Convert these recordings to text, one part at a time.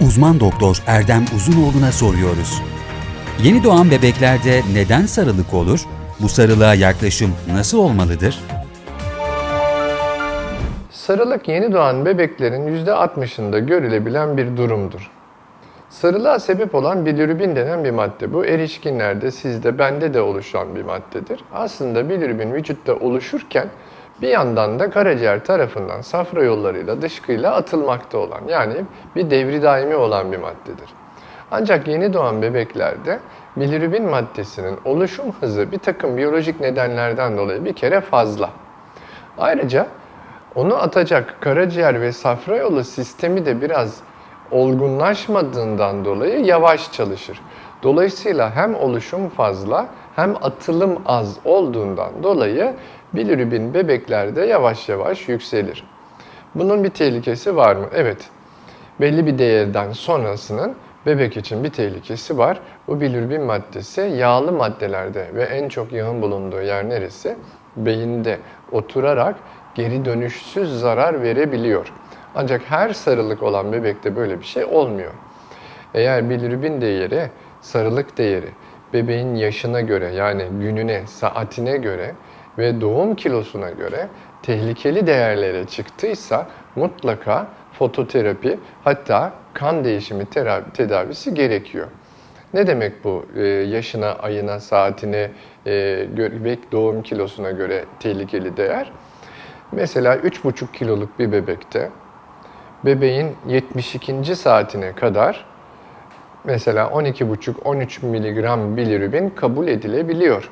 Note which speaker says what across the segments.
Speaker 1: Uzman doktor Erdem Uzunoğlu'na soruyoruz. Yeni doğan bebeklerde neden sarılık olur? Bu sarılığa yaklaşım nasıl olmalıdır?
Speaker 2: Sarılık yeni doğan bebeklerin %60'ında görülebilen bir durumdur. Sarılığa sebep olan bilirubin denen bir madde. Bu erişkinlerde, sizde, bende de oluşan bir maddedir. Aslında bilirubin vücutta oluşurken bir yandan da karaciğer tarafından safra yollarıyla, dışkıyla atılmakta olan yani bir devri daimi olan bir maddedir. Ancak yeni doğan bebeklerde bilirubin maddesinin oluşum hızı bir takım biyolojik nedenlerden dolayı bir kere fazla. Ayrıca onu atacak karaciğer ve safra yolu sistemi de biraz olgunlaşmadığından dolayı yavaş çalışır. Dolayısıyla hem oluşum fazla hem atılım az olduğundan dolayı bilirubin bebeklerde yavaş yavaş yükselir. Bunun bir tehlikesi var mı? Evet. Belli bir değerden sonrasının bebek için bir tehlikesi var. Bu bilirubin maddesi yağlı maddelerde ve en çok yağın bulunduğu yer neresi? Beyinde oturarak geri dönüşsüz zarar verebiliyor. Ancak her sarılık olan bebekte böyle bir şey olmuyor. Eğer bilirubin değeri, sarılık değeri bebeğin yaşına göre yani gününe, saatine göre ve doğum kilosuna göre tehlikeli değerlere çıktıysa mutlaka fototerapi hatta kan değişimi terapi, tedavisi gerekiyor. Ne demek bu? Ee, yaşına, ayına, saatine e, ve doğum kilosuna göre tehlikeli değer. Mesela 3,5 kiloluk bir bebekte bebeğin 72. saatine kadar mesela 12,5-13 miligram bilirubin kabul edilebiliyor.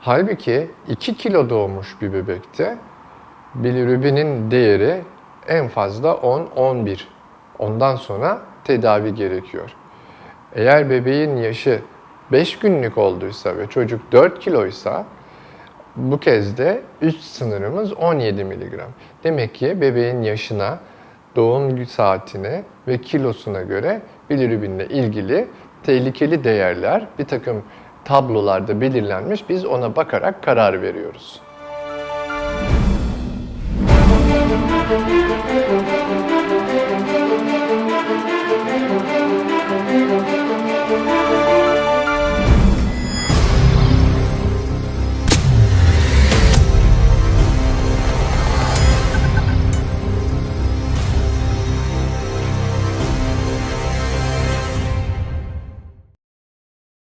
Speaker 2: Halbuki 2 kilo doğmuş bir bebekte bilirubinin değeri en fazla 10-11. Ondan sonra tedavi gerekiyor. Eğer bebeğin yaşı 5 günlük olduysa ve çocuk 4 kiloysa bu kez de üst sınırımız 17 miligram. Demek ki bebeğin yaşına, doğum saatine ve kilosuna göre bilirübinle ilgili tehlikeli değerler bir takım tablolarda belirlenmiş. Biz ona bakarak karar veriyoruz. Müzik